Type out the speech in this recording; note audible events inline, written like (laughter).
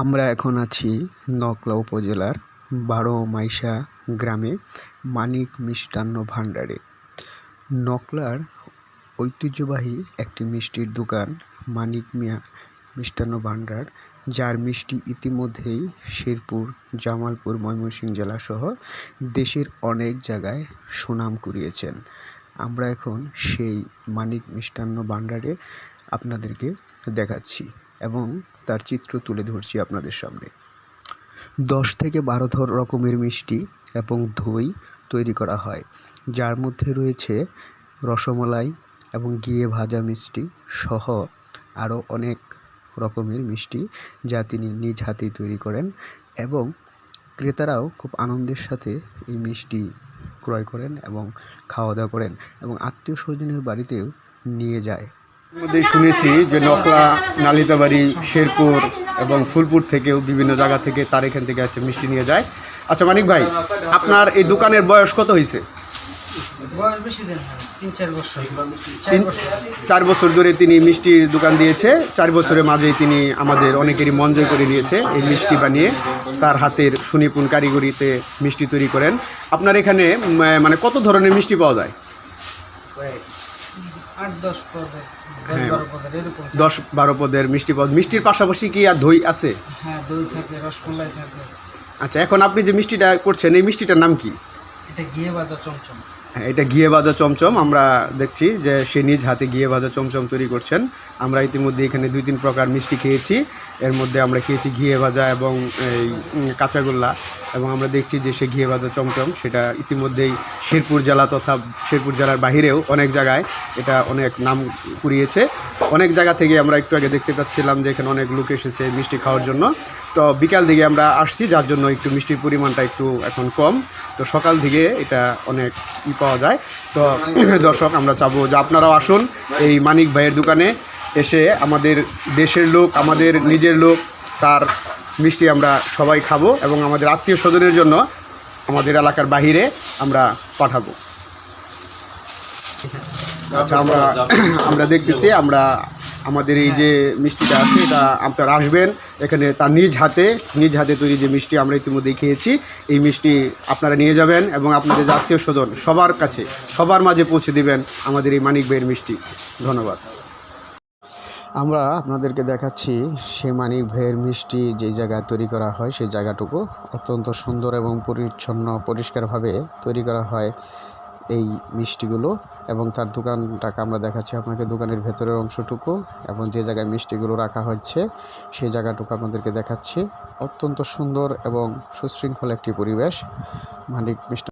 আমরা এখন আছি নকলা উপজেলার বারো মাইশা গ্রামে মানিক মিষ্টান্ন ভাণ্ডারে। নকলার ঐতিহ্যবাহী একটি মিষ্টির দোকান মানিক মিয়া মিষ্টান্ন ভাণ্ডার, যার মিষ্টি ইতিমধ্যেই শেরপুর, জামালপুর, ময়মনসিংহ জেলাসহ দেশের অনেক জায়গায় সুনাম কুড়িয়েছেন। আমরা এখন সেই মানিক মিষ্টান্ন ভাণ্ডারে আপনাদেরকে দেখাচ্ছি। এবং তার চিত্র তুলে ধরছি আপনাদের সামনে। দশ থেকে বারো ধর রকমের মিষ্টি এবং দই তৈরি করা হয়। যার মধ্যে রয়েছে রসমালাই এবং ঘিয়ে ভাজা মিষ্টি সহ আরও অনেক রকমের মিষ্টি যা তিনি নিজ হাতেই তৈরি করেন এবং ক্রেতারাও খুব আনন্দের সাথে এই মিষ্টি ক্রয় করেন এবং খাওয়া দাওয়া করেন এবং আত্মীয় স্বজনের বাড়িতেও নিয়ে যায়। মধ্যে শুনেছি যে নকলা নালিতাবাড়ি শেরপুর এবং ফুলপুর থেকেও বিভিন্ন জায়গা থেকে তার এখান থেকে আছে মিষ্টি নিয়ে যায়। আচ্ছা মানিক ভাই আপনার এই দোকানের বয়স কত হয়েছে হয় চার বছর। ধরে তিনি মিষ্টির দোকান দিয়েছে চার বছরের মাঝেই তিনি আমাদের অনেকেরই মন জয় করে নিয়েছে এই মিষ্টি বানিয়ে তার হাতের সুনিপুণ কারিগরিতে মিষ্টি তৈরি করেন। আপনার এখানে মানে কত ধরনের মিষ্টি পাওয়া যায়? আট দশ পদের দশ দশ বারো পদের মিষ্টি পদ। মিষ্টির পাশাপাশি কি আর দই আছে? হ্যাঁ দই থাকে রসগোল্লাই থাকে। আচ্ছা এখন আপনি যে মিষ্টিটা করছেন এই মিষ্টিটার নাম কি? এটা ঘিয়ে বাজা চমচম। হ্যাঁ, এটা ঘিয়ে ভাজা চমচম। আমরা দেখছি যে সে নিজ হাতে গিয়ে ভাজা চমচম তৈরি করছেন। আমরা ইতিমধ্যে এখানে দুই তিন প্রকার মিষ্টি খেয়েছি। এর মধ্যে আমরা খেয়েছি ঘিয়ে ভাজা এবং এই কাঁচাগোল্লা এবং আমরা দেখছি যে সে ঘিয়ে ভাজা চমচম, সেটা ইতিমধ্যেই শেরপুর জেলা তথা শেরপুর জেলার বাহিরেও অনেক জায়গায় এটা অনেক নাম কুড়িয়েছে। অনেক জায়গা থেকে আমরা একটু আগে দেখতে পাচ্ছিলাম যে এখানে অনেক লোক এসেছে মিষ্টি খাওয়ার জন্য। তো বিকাল দিকে আমরা আসছি, যার জন্য একটু মিষ্টির পরিমাণটা একটু এখন কম। তো সকাল থেকে এটা অনেক ই পাওয়া যায়। তো (clears throat) দর্শক, আমরা চাবো যে আপনারাও আসুন এই মানিক ভাইয়ের দোকানে। এসে আমাদের দেশের লোক, আমাদের নিজের লোক, তার মিষ্টি আমরা সবাই খাব এবং আমাদের আত্মীয় স্বজনের জন্য আমাদের এলাকার বাহিরে আমরা পাঠাবো। আচ্ছা আমরা (clears throat) আমরা দেখতেছি, আমরা আমাদের এই যে মিষ্টিটা আছে, এটা আপনারা আসবেন। এখানে তার নিজ হাতে নিজ হাতে তৈরি যে মিষ্টি আমরা ইতিমধ্যেই খেয়েছি, এই মিষ্টি আপনারা নিয়ে যাবেন এবং আপনাদের আত্মীয় স্বজন সবার কাছে, সবার মাঝে পৌঁছে দিবেন আমাদের এই মানিক ভাইয়ের মিষ্টি। ধন্যবাদ। আমরা আপনাদেরকে দেখাচ্ছি সেই মানিক ভাইয়ের মিষ্টি যে জায়গায় তৈরি করা হয়, সেই জায়গাটুকু। অত্যন্ত সুন্দর এবং পরিচ্ছন্ন, পরিষ্কারভাবে তৈরি করা হয় এই মিষ্টিগুলো এবং তার দোকানটাকে আমরা দেখাচ্ছি আপনাকে দোকানের ভেতরের অংশটুকু এবং যে জায়গায় মিষ্টিগুলো রাখা হচ্ছে, সেই জায়গাটুকু আপনাদেরকে দেখাচ্ছি। অত্যন্ত সুন্দর এবং সুশৃঙ্খল একটি পরিবেশ। মানিক মিষ্টি